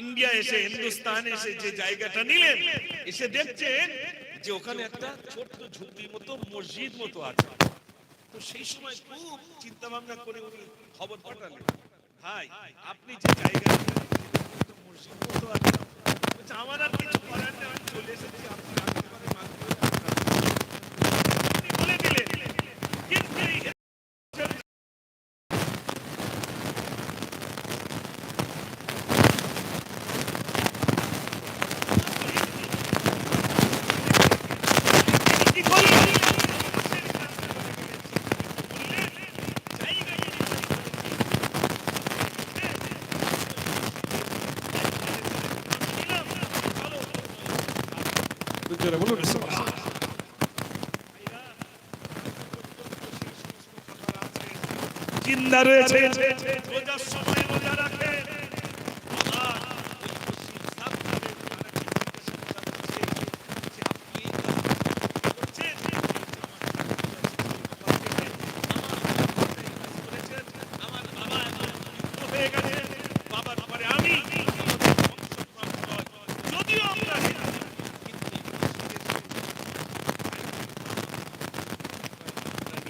India এসে, হিন্দুস্তান এসে যে জায়গাটা নিলেন, এসে দেখছেন যে ওখানে একটা ছোট্ট ঝুপড়ি মতো, মসজিদ মতো আছে। সেই সময় খুব করে উনি খবর পাঠালেন। ভাই আপনি যে জায়গা মসজিদ মতো আছে আমার আর বলুন। সুবহান জিন্দা রয়েছে। রোজার সময় রোজা রাখে। আর আমার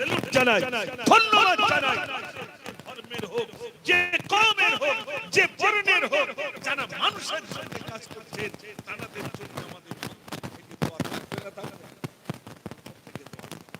সেলুট জানাই, ধন্যবাদ জানাই। ধর্মের হোক, যে কমের হোক, যে বর্ণের হোক, যারা মানুষের জন্য কাজ করছে